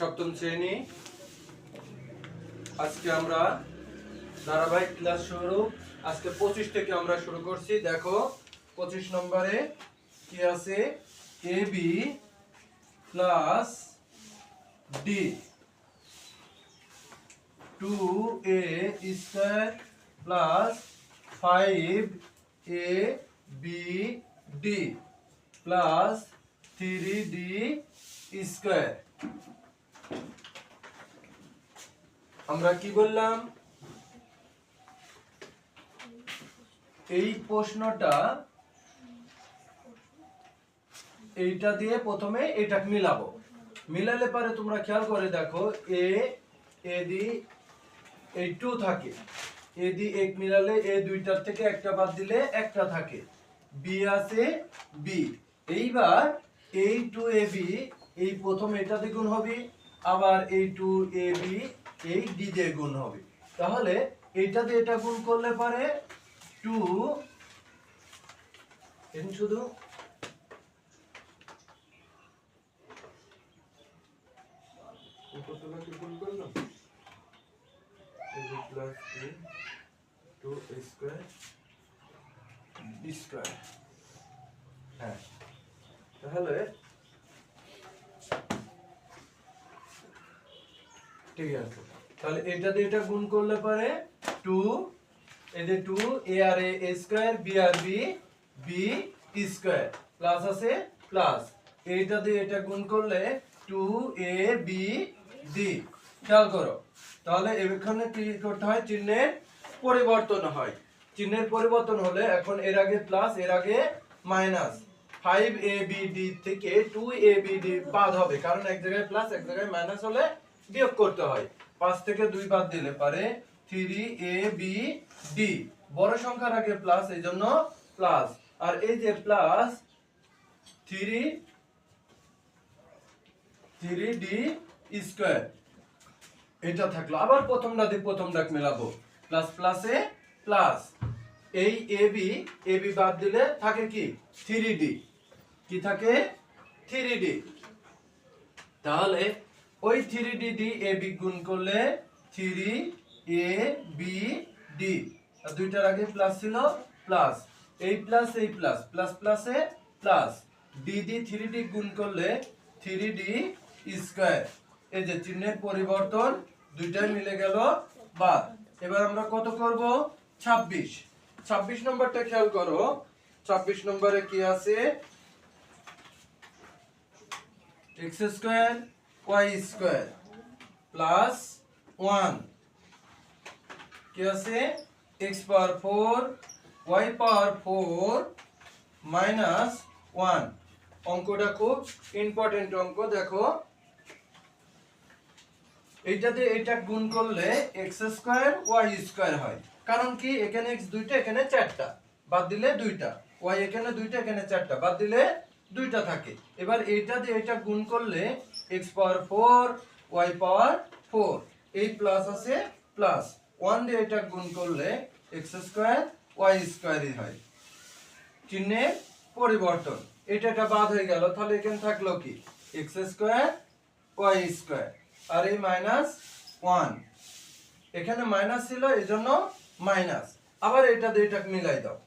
সপ্তম শ্রেণি। আজকে আমরা ধারাবাহিক ক্লাস শুরু। আজকে পঁচিশ থেকে আমরা শুরু করছি। দেখো, পঁচিশ নম্বরে কি আছে? A B plus D two A square plus five A B D plus three D square আমরা কি বললাম? এই প্রশ্নটা এইটা দিয়ে প্রথমে এটা মিলাবো। মিলালে পারে তোমরা খেয়াল করে দেখো, এ এ দি, এই টু থাকে। এ দি এক মিলালে এ দুইটার থেকে একটা বাদ দিলে একটা থাকে। বি আছে বি। এইবার এই টু এ বি এই প্রথম এটা দিয়ে গুণ হবে। আবার এই টু এ বি এই ডি দিয়ে গুণ হবে। তাহলে এইটা দিয়ে এটা গুণ করলে পারে টু শুধু করলাম। A b ঠিক আছে। তাহলে এটা দিয়ে এটা গুণ করলে পারে 2 এই 2 a আর a স্কয়ার b আর b b স্কয়ার প্লাস আছে প্লাস এইটা দিয়ে এটা গুণ করলে 2 a, b, d খেয়াল করো। তাহলে এখানে কি করতে হয়? চিহ্নের পরিবর্তন হয়। চিহ্নের পরিবর্তন হলে এখন এর আগে প্লাস এর আগে minus five A B D থেকে টু এ বি ডি বাদ হবে। কারণ এক জায়গায় প্লাস এক জায়গায় মাইনাস হলে বিয়োগ করতে হয়। পাঁচ থেকে দুই বাদ দিলে পারে থ্রি এ বি ডি বড় সংখ্যার আগে প্লাস এই জন্য প্লাস আর এই যে plus three three D square এটা থাকল। আবার প্রথমটা দিয়ে প্রথম ডাক মেলাবো। প্লাস প্লাসে প্লাস এই এ বি এ বি বাদ দিলে থাকে কি? থ্রি ডি কি থাকে? থ্রি ডি তাহলে ওই three D D A B গুণ করলে থ্রি এ বি ডি। দুইটার আগে প্লাস ছিল প্লাস। এই প্লাস এই প্লাস। প্লাস প্লাসে plus. D D three D গুণ করলে থ্রি ডি স্কোয়ার। এই যে চিহ্নের পরিবর্তন, দুইটাই মিলে গেল বাদ। এবার আমরা কত করব? 26 26 নম্বরটা খেয়াল করো। 26 নম্বরে কি আছে? x square y square plus 1 কি আছে? x power 4 y power 4 minus 1 অঙ্কটা খুব ইম্পর্টেন্ট অঙ্ক, দেখো। এইটাতে এটা গুণ করলে এক্স স্কোয়ার ওয়াই স্কোয়ার হয়। কারণ কি? এখানে এক্স দুইটা, এখানে চারটা। বাদ দিলে দুইটা। ওয়াই এখানে দুইটা, এখানে চারটা। বাদ দিলে দুইটা থাকে। এবার এইটা দিয়ে এটা গুণ করলে x power four y power four এই প্লাস আছে প্লাস ওয়ান দিয়ে এটা গুণ করলে এক্স স্কোয়ার ওয়াই স্কোয়ারই হয়। চিহ্নের পরিবর্তন। এটা এটা বাদ হয়ে গেল। তাহলে এখানে থাকল কি? এক্স স্কোয়ার ওয়াই স্কোয়ার আর এই মাইনাস ওয়ান এখানে মাইনাস ছিল, এই জন্য মাইনাস আবার এটা দিয়ে এটা মিলাই দাও।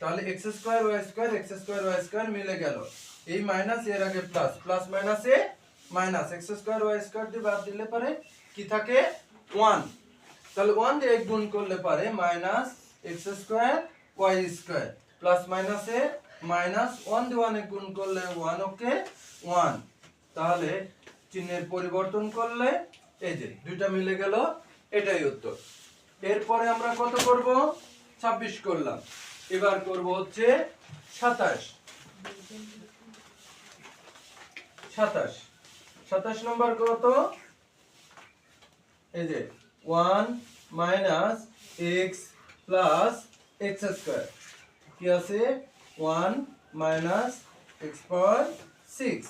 তাহলে x square y square x square y square মিলে গেল। এই মাইনাস এর আগে প্লাস প্লাস মাইনাসে minus x square y square দিয়ে বাদ দিলে পারে কি থাকে? ওয়ান তাহলে ওয়ান দিয়ে গুণ করলে পারে minus x square y square plus মাইনাসে মাইনাস ওয়ান দিয়ে ওয়ানে গুণ করলে ওয়ান ওকে ওয়ান তাহলে চিহ্নের পরিবর্তন করলে এই যে দুইটা মিলে গেল, এটাই উত্তর। এরপরে আমরা কত করব? 26 করলাম। এবার করব হচ্ছে 27 27 27 নম্বর কত? এই যে 1 minus x plus x square. কি আছে? 1 মাইনাস x পাওয়ার 6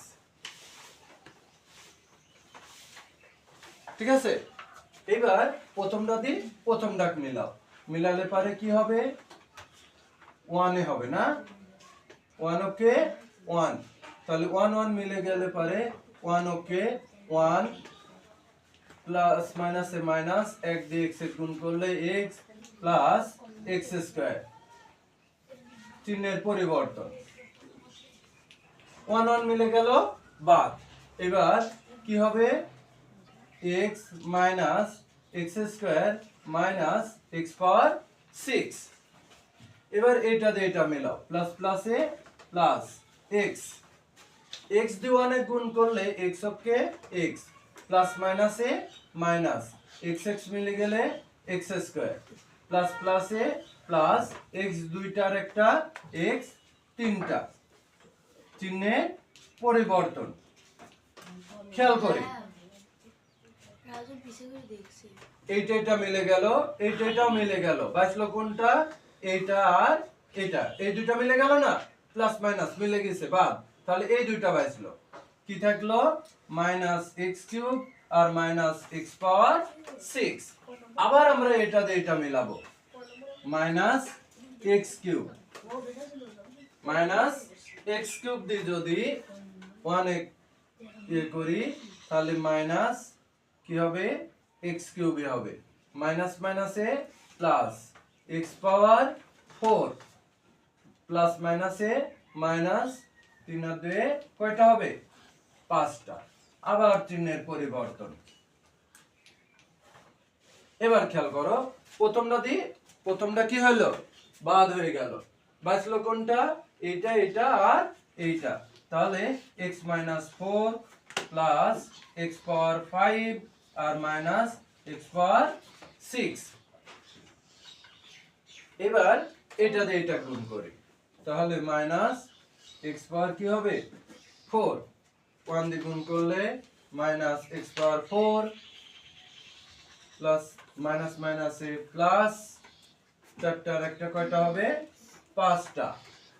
ঠিক আছে? এবার প্রথমটা দিয়ে প্রথম ডাক মিলাও। মিলালে পারে কি হবে? ওয়ানে হবে না? One okay, one. তাহলে ওয়ান ওয়ান মিলে গেলে পারে ওয়ান ওকে ওয়ান প্লাস মাইনাসে মাইনাস এক দিয়ে এক্সের গুণ করলে এক্স প্লাস এক্স স্কোয়ার চিহ্নের পরিবর্তন। ওয়ান ওয়ান মিলে গেল বাদ। এবার কি হবে? X minus x square minus x power six এবার এটা দিয়ে এটা মেলাও। প্লাস প্লাসে প্লাস এক্স এক্স দিয়ে গুণ করলে এক্স অফকে এক্স প্লাস মাইনাসে মাইনাস এক্স এক্স মিলে গেলে এক্স স্কোয়ার প্লাস প্লাসে প্লাস এক্স দুইটার একটা এক্স তিনটা। চিহ্নের পরিবর্তন। খেয়াল করি। এইটা এটা মিলে গেল, এইটা এটাও মিলে গেল। বাঁচলো কোনটা? এইটা আর এটা এই দুইটা মিলে গেল না? প্লাস মাইনাস মিলে গেছে, বাদ। তাহলে এই দুইটা বাঁচলো কি থাকল? মাইনাস এক্স কিউব আর মাইনাস এক্স পাওয়ার সিক্স। আবার আমরা এটা দিয়ে এটা মিলাবো। Minus x cube. Minus x cube দিয়ে যদি ওয়ান ইয়ে করি, তাহলে মাইনাস কি হবে? এক্স কিউবে হবে। মাইনাস মাইনাসে plus x power four. Plus মাইনাসে মাইনাস তিন আর দুয়ে কয়টা হবে? পাঁচটা। আবার চিহ্নের পরিবর্তন। এবার খেয়াল করো, প্রথমটা দি, প্রথমটা কি হলো বাদ হয়ে গেল। বাঁচলো কোনটা? এইটা এটা আর এইটা। তাহলে x minus four plus x power five আর মাইনাস এক্স পাওয়ার সিক্স এবার এটা দিয়ে এটা গুণ করি। তাহলে মাইনাস এক্স পাওয়ার কি হবে? ফোর ওয়ান দিয়ে গুণ করলে minus x power four plus minus মাইনাসে প্লাস চারটার একটা কয়টা হবে? পাঁচটা।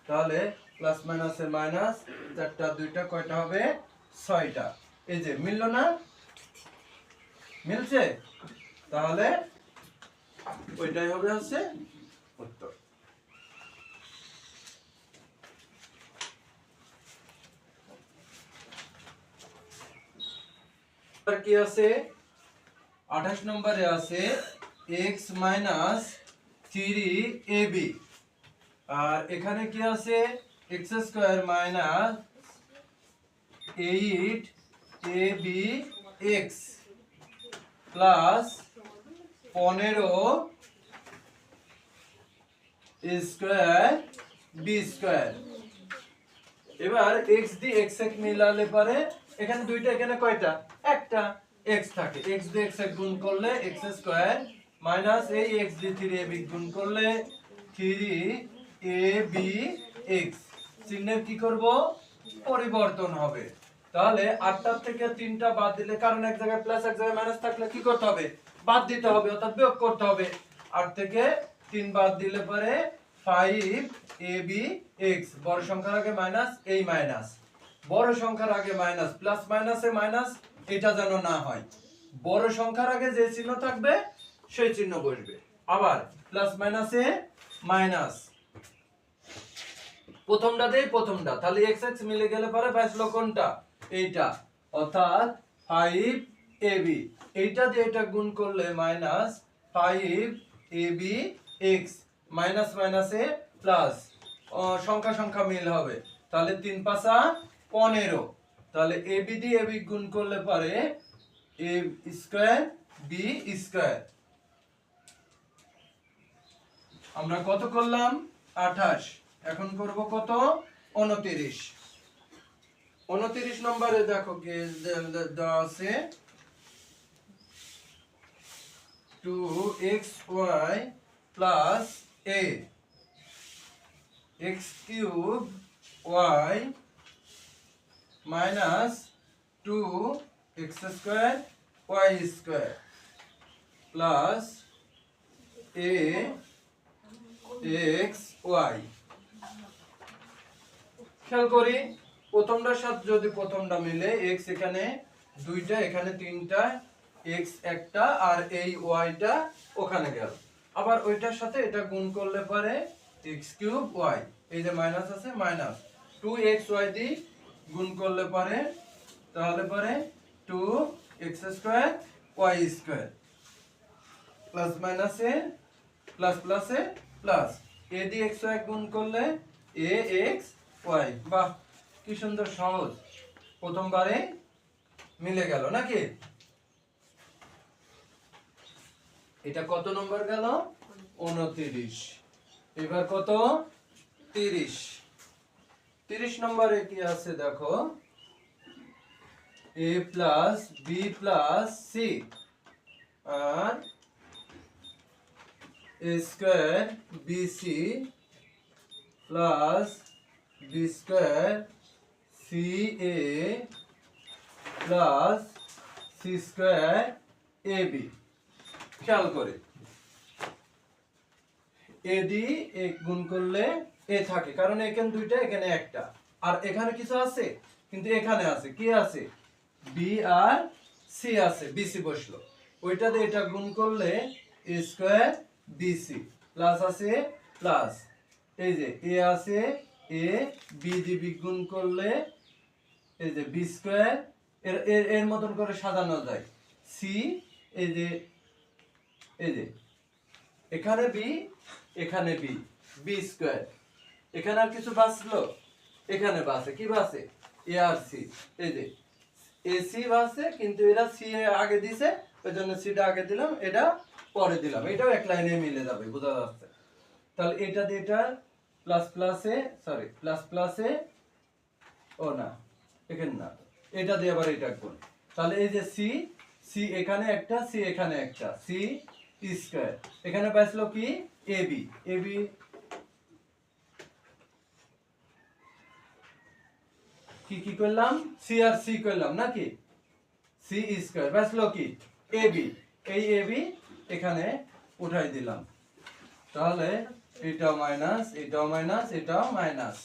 তাহলে প্লাস মাইনাসে মাইনাস চারটা দুইটা কয়টা হবে? ছয়টা। এই যে, মিললো না? মিলছে? তাহলে ওইটাই হবে হচ্ছে উত্তর। আছে আঠাশ নম্বরে আছে x minus three A B আর এখানে কি আছে x square minus eight A B x plus পনেরো স্কোয়ার বি স্কোয়ার এবার x দিয়ে x এক মিলালে পারে এখানে দুইটা, এখানে কয়টা? একটা x থাকে। x দিয়ে x এক গুণ করলে x স্কয়ার মাইনাস এই x দিয়ে 3ab গুণ করলে 3ab x চিহ্নের কি করব? পরিবর্তন হবে। তাহলে আটটার থেকে তিনটা বাদ দিলে কারণ এক জায়গায় প্লাস এক জায়গায় মাইনাস থাকলে কি করতে হবে? বাদ দিতে হবে, অর্থাৎ বিয়োগ করতে হবে। আট থেকে তিন বাদ দিলে পরে ফাইভ এ বি এক্স বড় সংখ্যার আগে মাইনাস এই মাইনাস বড় সংখ্যার আগে মাইনাস প্লাস মাইনাসে মাইনাস এটা যেন না হয়। বড় সংখ্যার আগে যে চিহ্ন থাকবে, সেই চিহ্ন বসবে। আবার প্লাস মাইনাসে মাইনাস প্রথমটা দেই, প্রথমটা। তাহলে এক্স এক্স মিলে গেলে পরে বাঁচলো কোনটা এইটা। অর্থাৎ ফাইভ এ বি এইটা দিয়ে এটা গুণ করলে minus five A B x minus মাইনাসে প্লাস সংখ্যা সংখ্যা মিল হবে। তাহলে তিন পাঁচা পনেরো। তাহলে এ বি দিয়ে বি গুণ করলে পারে এ স্কোয়ার বি স্কোয়ার। আমরা কত করলাম? আঠাশ। এখন করব কত? উনতিরিশ। উনতিরিশ নম্বরে দেখো দেওয়া আছে। Two x y plus A. X cube y minus two x square, y square, plus A, x, y. খেয়াল করি প্রথমটার সাথে যদি প্রথমটা মিলে, এক্স এখানে দুইটা, এখানে তিনটা, এক্স একটা, আর এই ওয়াইটা ওখানে গেল। আবার ওইটার সাথে এটা গুণ করলে পারে এক্স কিউব ওয়াই। এই যে মাইনাস আছে, মাইনাস। টু এক্স ওয়াই দি গুণ করলে পারে তাহলে পারে two x square y square plus মাইনাসে প্লাস প্লাসে প্লাস এ দিয়ে এক্স ওয়াই গুণ করলে এ এক্স ওয়াই বাহ কি সুন্দর সহজ। প্রথমবারে মিলে গেল নাকি? এটা কত নম্বর গেল? উনতিরিশ। এবার কত? তিরিশ। তিরিশ নম্বরে কি আছে দেখো? A plus B plus C R A square BC plus B square C A plus C square A B খেয়াল করে। এ ডি এ গুণ করলে এ থাকে। কারণ এখানে দুইটা, এখানে একটা। আর এখানে কিছু আছে? কিন্তু এখানে আছে। কি আছে? বি আর সি আছে। বিসি বসল। ওইটাতে এটা গুণ করলে স্কোয়ার বিসি প্লাস আছে প্লাস এই যে এ আছে এ বি দিবি গুণ করলে এই যে বি স্কোয়ার এর এর মতন করে সাজানো যায়। সি এই যে এই যে। এখানে বি এখানে বি বি স্কোয়ার এখানে আর কিছু বাঁচলো এখানে বাঁচে কি বাঁচে এ আর সি। এই যে, এ সি বাঁচে কিন্তু এরা সি আগে দিছে ওই জন্য সিটা আগে দিলাম, এটা পরে দিলাম। এটাও এক লাইনে মিলে যাবে, বোঝা যাচ্ছে। তাহলে এটা দিয়ে এটা প্লাস প্লাসে সরি প্লাস প্লাসে ও না, এখানে না, এটা দিয়ে আবার এটা গুণ। তাহলে এই যে সি সি এখানে একটা সি এখানে একটা সি স্কয়ার এখানে পাইছিল কি? এ বি এ বি কি কি করলাম সি আর সি করলাম নাকি সি স্কয়ার পাইছিল কি এ বি এই এ বি এখানে উঠাই দিলাম তাহলে এটাও মাইনাস এটাও মাইনাস এটাও মাইনাস